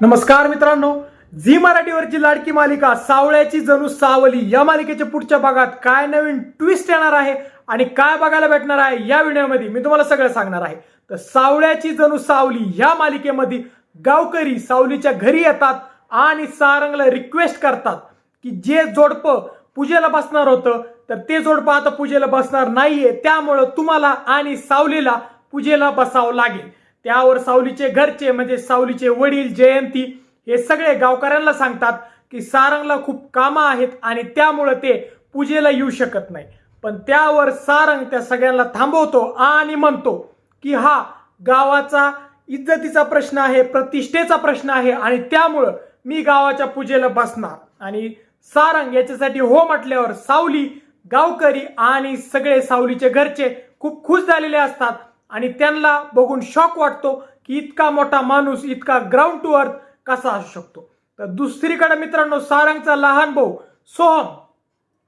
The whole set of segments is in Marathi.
नमस्कार मित्रांनो झी मराठीवरची लाडकी मालिका सावळ्याची जणू सावली या मालिकेच्या पुढच्या भागात काय नवीन ट्विस्ट येणार आहे आणि काय बघायला भेटणार आहे या व्हिडिओमध्ये मी तुम्हाला सगळं सांगणार आहे. तर सावळ्याची जणू सावली या मालिकेमध्ये गावकरी सावलीच्या घरी येतात आणि सारंगला रिक्वेस्ट करतात की जे जोडपं पूजेला बसणार होतं तर ते जोडपं आता पूजेला बसणार नाहीये. त्यामुळं तुम्हाला आणि सावलीला पूजेला बसावं लागेल. त्यावर सावलीचे घरचे म्हणजे सावलीचे वडील जयंती हे सगळे गावकऱ्यांना सांगतात की सारंगला खूप कामं आहेत आणि त्यामुळं ते पूजेला येऊ शकत नाही. पण त्यावर सारंग त्या सगळ्यांना थांबवतो आणि म्हणतो की हा गावाचा इज्जतीचा प्रश्न आहे प्रतिष्ठेचा प्रश्न आहे आणि त्यामुळं मी गावाच्या पूजेला बसणार. आणि सारंग याच्यासाठी हो म्हटल्यावर सावली गावकरी आणि सगळे सावलीचे घरचे खूप खुश झालेले असतात. आणि त्यांना बघून शॉक वाटतो की इतका मोठा माणूस इतका ग्राउंड टू अर्थ कसा असू शकतो. तर दुसरीकडे मित्रांनो सारंगचा लहान भाऊ सोहम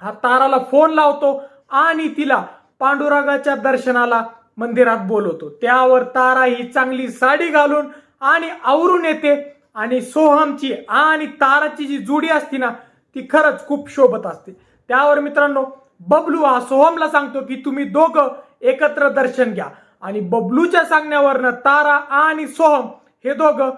हा ताराला फोन लावतो आणि तिला पांडुरंगाच्या दर्शनाला मंदिरात बोलवतो. त्यावर तारा ही चांगली साडी घालून आणि आवरून येते आणि सोहमची आणि ताराची जी जोडी असते ना ती खरंच खूप शोभत असते. त्यावर मित्रांनो बबलू हा सोहमला सांगतो की तुम्ही दोघं एकत्र दर्शन घ्या. आणि बबलूच्या सांगण्यावरनं तारा आणि सोहम हे दोघं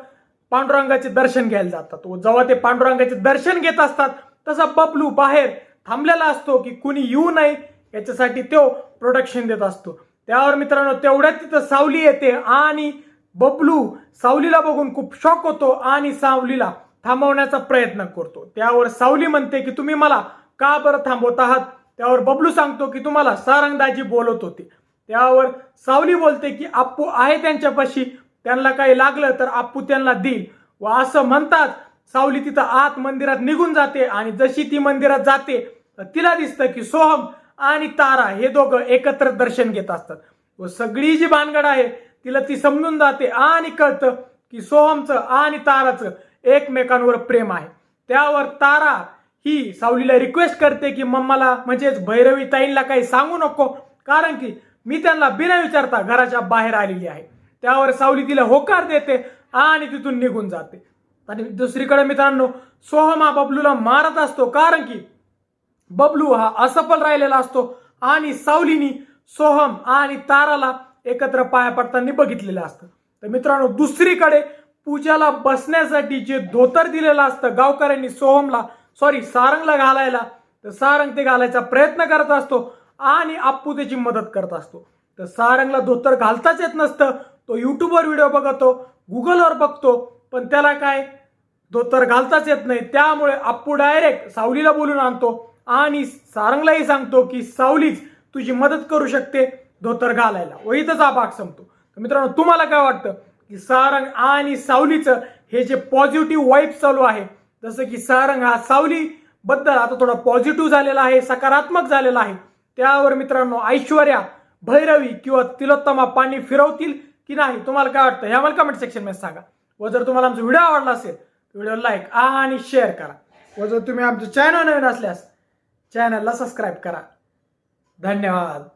पांडुरंगाचे दर्शन घ्यायला जातात. व जेव्हा ते पांडुरंगाचे दर्शन घेत असतात तसा बबलू बाहेर थांबलेला असतो की कुणी येऊ नये याच्यासाठी तो प्रोटेक्शन देत असतो. त्यावर मित्रांनो तेवढ्यात तिथं सावली येते आणि बबलू सावलीला बघून खूप शॉक होतो आणि सावलीला थांबवण्याचा प्रयत्न करतो. त्यावर सावली म्हणते की तुम्ही मला का बरं थांबवत आहात? त्यावर बबलू सांगतो की तुम्हाला सारंगदाजी बोलत होते. त्यावर सावली बोलते की आप्पू आहे त्यांच्यापाशी. त्यांना काही लागलं तर आप्पू त्यांना देईल. व असं म्हणतात सावली तिथं आत मंदिरात निघून जाते आणि जशी ती मंदिरात जाते तर तिला दिसतं की सोहम आणि तारा हे दोघं एकत्र दर्शन घेत असतात. व सगळी जी भानगड आहे तिला ती समजून जाते आणि कळतं की सोहमचं आणि ताराचं एकमेकांवर प्रेम आहे. त्यावर तारा ही सावलीला रिक्वेस्ट करते की मम्माला म्हणजेच भैरवी ताईंना काही सांगू नको कारण की मी त्यांना बिना विचारता घराच्या बाहेर आलेली आहे. त्यावर सावली तिला होकार देते आणि तिथून निघून जाते. आणि दुसरीकडे मित्रांनो सोहम हा बबलूला मारत असतो कारण की बबलू हा असफल राहिलेला असतो आणि सावलीनी सोहम आणि ताराला एकत्र पाया पडताना बघितलेलं असतं. तर मित्रांनो दुसरीकडे पूजाला बसण्यासाठी जे धोतर दिलेलं असतं गावकऱ्यांनी सोहमला सॉरी सारंगला घालायला तर सारंग ते घालायचा प्रयत्न करत असतो. आणि आप्पू त्याची मदत करत असतो. तर सारंगला धोतर घालताच येत नसतं. तो युट्यूबवर व्हिडिओ बघतो गुगलवर बघतो पण त्याला काय? धोतर घालताच येत नाही. त्यामुळे आप्पू डायरेक्ट सावलीला बोलून आणतो आणि सारंगलाही सांगतो की सावलीच तुझी मदत करू शकते धोतर घालायला. व इथंच हा भाग संपतो. तर मित्रांनो तुम्हाला काय वाटतं? की सारंग आणि सावलीचं हे जे पॉझिटिव्ह वाईब चालू आहे जसं की सारंग हा सावलीबद्दल आता थोडा पॉझिटिव्ह झालेला आहे सकारात्मक झालेला आहे त्यावर मित्रांनो ऐश्वर्या भैरवी किंवा तिलोत्तमा पाणी फिरवतील की नाही तुम्हाला काय वाटतं? हे आम्हाला कमेंट सेक्शनमध्ये सांगा. व जर तुम्हाला आमचा व्हिडिओ आवडला असेल व्हिडिओ लाईक आणि शेअर करा. व जर तुम्ही आमचं चॅनल नवीन असल्यास चॅनलला सबस्क्राईब करा. धन्यवाद.